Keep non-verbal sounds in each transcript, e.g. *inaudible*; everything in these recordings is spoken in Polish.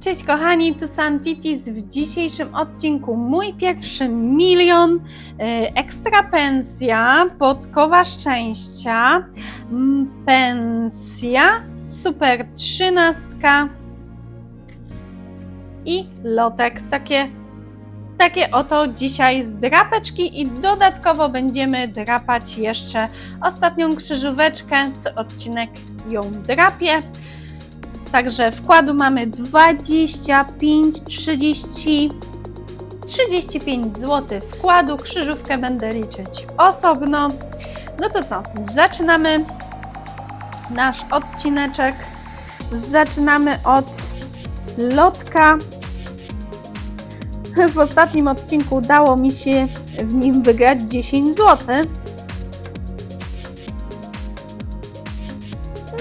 Cześć kochani, tu Santitis. W dzisiejszym odcinku mój pierwszy milion, y, ekstra pensja, podkowa szczęścia, m, pensja, super trzynastka i lotek. Takie, takie oto dzisiaj z drapeczki i dodatkowo będziemy drapać jeszcze ostatnią krzyżóweczkę, co odcinek ją drapie. Także wkładu mamy 25, 30, 35 zł wkładu. Krzyżówkę będę liczyć osobno. No to co? Zaczynamy nasz odcineczek. Zaczynamy od lotka. W ostatnim odcinku udało mi się w nim wygrać 10 zł.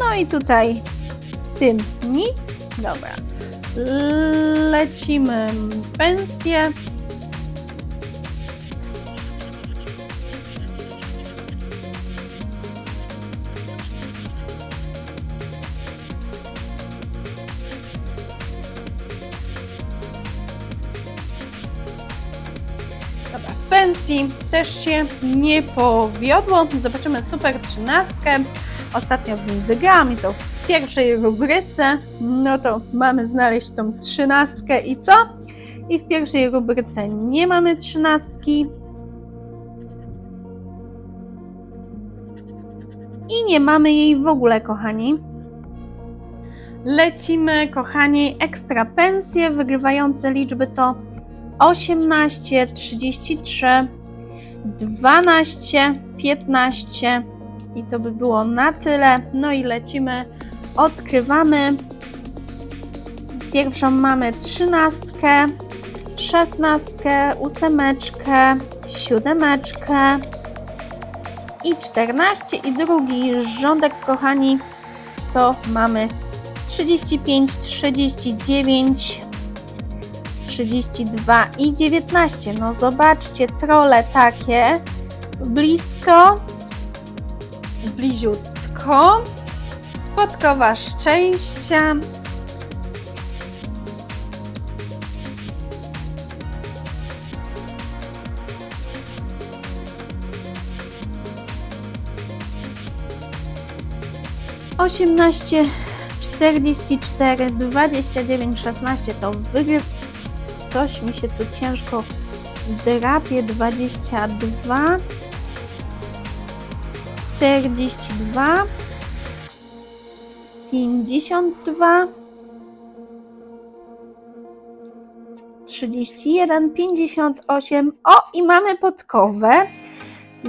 No i tutaj w tym nic. Dobra. Lecimy pensję. Też się nie powiodło. Zobaczymy super trzynastkę. Ostatnio wygrałam i to w pierwszej rubryce. No to mamy znaleźć tą trzynastkę i co? I w pierwszej rubryce nie mamy trzynastki. I nie mamy jej w ogóle, kochani. Lecimy, kochani, ekstra pensje. Wygrywające liczby to 18, 33, 12, 15 i to by było na tyle. No i lecimy, odkrywamy. Pierwszą mamy trzynastkę, szesnastkę, ósemeczkę, siódemeczkę i 14 i drugi rządek, kochani, to mamy 35, 39, 32 i 19. No zobaczcie, trole takie blisko, bliziutko. Podkowa szczęścia. Osiemnaście, czterdzieści cztery, dwadzieścia dziewięć, szesnaście to wygryw coś mi się tu ciężko drapie. 22 42 52 31 58 o i mamy podkowę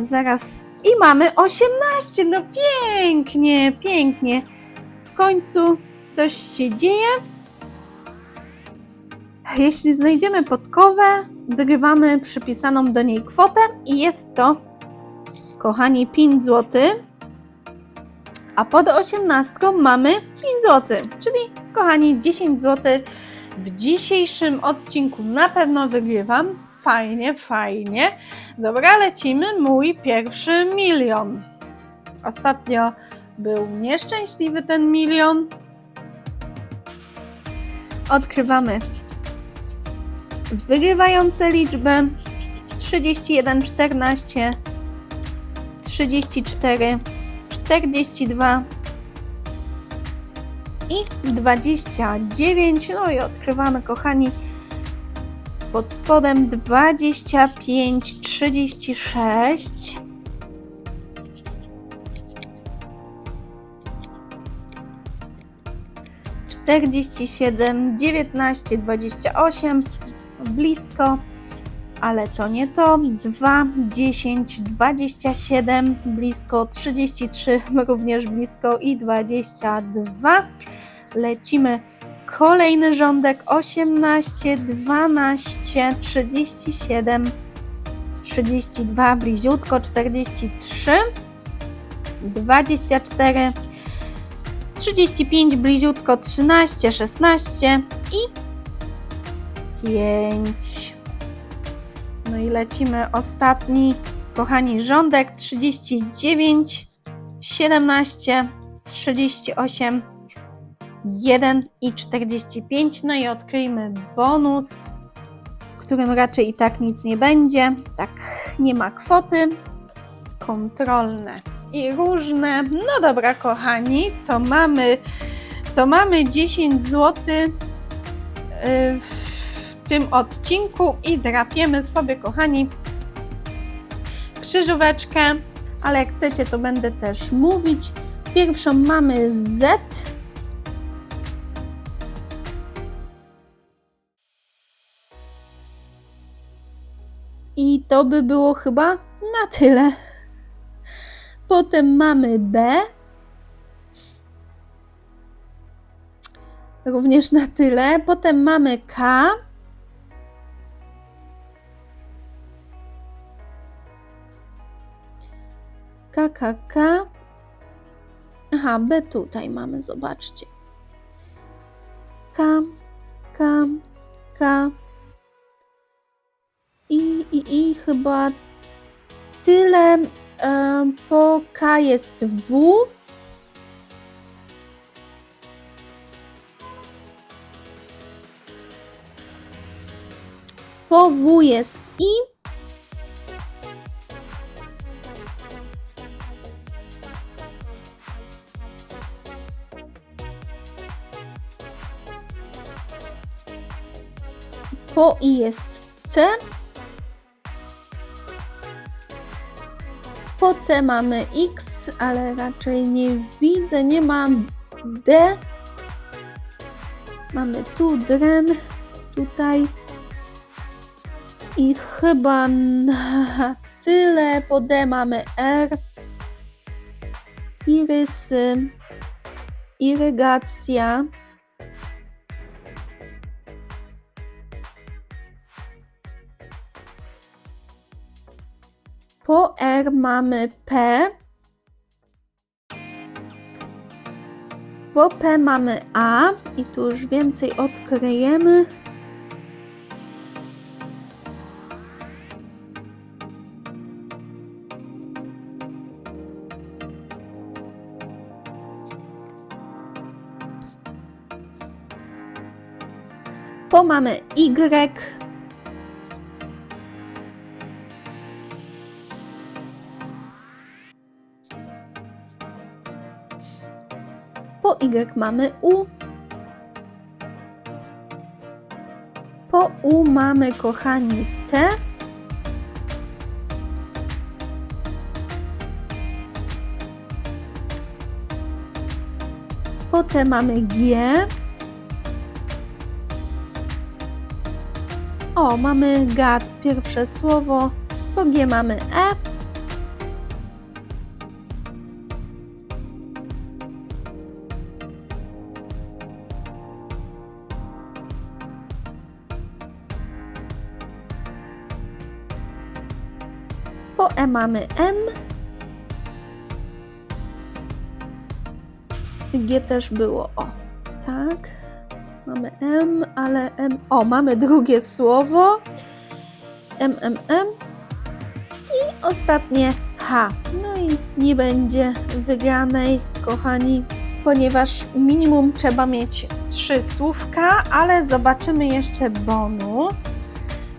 zaraz i mamy 18 no pięknie pięknie. W końcu coś się dzieje jeśli znajdziemy podkowę, wygrywamy przypisaną do niej kwotę i jest to, kochani, 5 zł. A pod 18 mamy 5 zł, czyli kochani, 10 zł. W dzisiejszym odcinku na pewno wygrywam. Fajnie, fajnie. Dobra, lecimy. Mój pierwszy milion. Ostatnio był nieszczęśliwy ten milion. Odkrywamy wygrywające liczby 31, 14, 34, 42 i 29. No i odkrywamy, kochani, pod spodem 25, 36. Czterdzieści siedem, dziewiętnaście, dwadzieścia osiem, blisko, ale to nie to. 2, 10, 27, blisko, 33, *laughs* również blisko i 22. Lecimy kolejny rządek 18, 12, 37, 32, bliziutko, 43, 24, 35, bliziutko, 13, 16 i 5. No i lecimy ostatni, kochani, rządek 39, 17, 38, 1 i 45. No i odkryjmy bonus, w którym raczej i tak nic nie będzie. Tak, nie ma kwoty. Kontrolne i różne. No dobra, kochani, to mamy, to mamy 10 zł w tym odcinku i drapiemy sobie, kochani, krzyżóweczkę, ale jak chcecie, to będę też mówić. Pierwszą mamy Z. I to by było chyba na tyle. Potem mamy B. Również na tyle. Potem mamy K. K, K, K. Aha, B tutaj mamy, zobaczcie. K, K, K. I, i, i chyba tyle. E, po K jest W. Po W jest I. Po C. Po C mamy X, ale raczej nie widzę, nie ma D. Mamy tu dren, tutaj. I chyba na tyle. Po D mamy R. Irysy. Irygacja. Po R mamy P. Po P mamy A i tu już więcej odkryjemy. Po mamy Y. Po Y mamy U. Po U mamy, kochani, T. Po T mamy G. O, mamy gad, pierwsze słowo. Po G mamy E. Po E mamy M. G też było O. Tak. Mamy M, ale M. O, mamy drugie słowo. M, M, M. I ostatnie H. No i nie będzie wygranej, kochani, ponieważ minimum trzeba mieć trzy słówka, ale zobaczymy jeszcze bonus.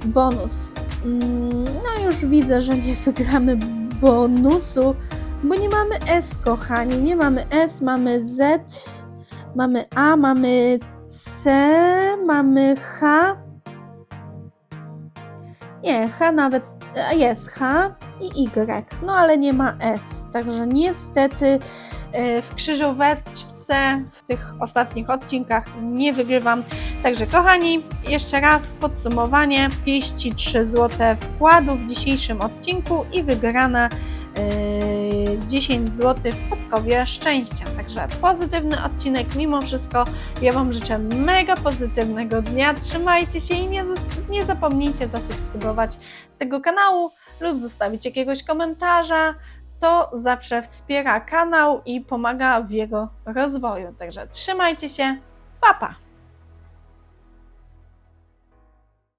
Bonus. Mm, już widzę, że nie wygramy bonusu, bo nie mamy S, kochani. Nie mamy S, mamy Z, mamy A, mamy C, mamy H. Nie, H nawet a jest H i Y, no ale nie ma S. Także niestety e, w krzyżóweczce w tych ostatnich odcinkach nie wygrywam. Także kochani, jeszcze raz podsumowanie. 33 zł wkładu w dzisiejszym odcinku i wygrana e, 10 zł w podkowie szczęścia. Także pozytywny odcinek mimo wszystko. Ja Wam życzę mega pozytywnego dnia. Trzymajcie się i nie, nie zapomnijcie zasubskrybować tego kanału lub zostawić jakiegoś komentarza. To zawsze wspiera kanał i pomaga w jego rozwoju. Także trzymajcie się. Pa, pa!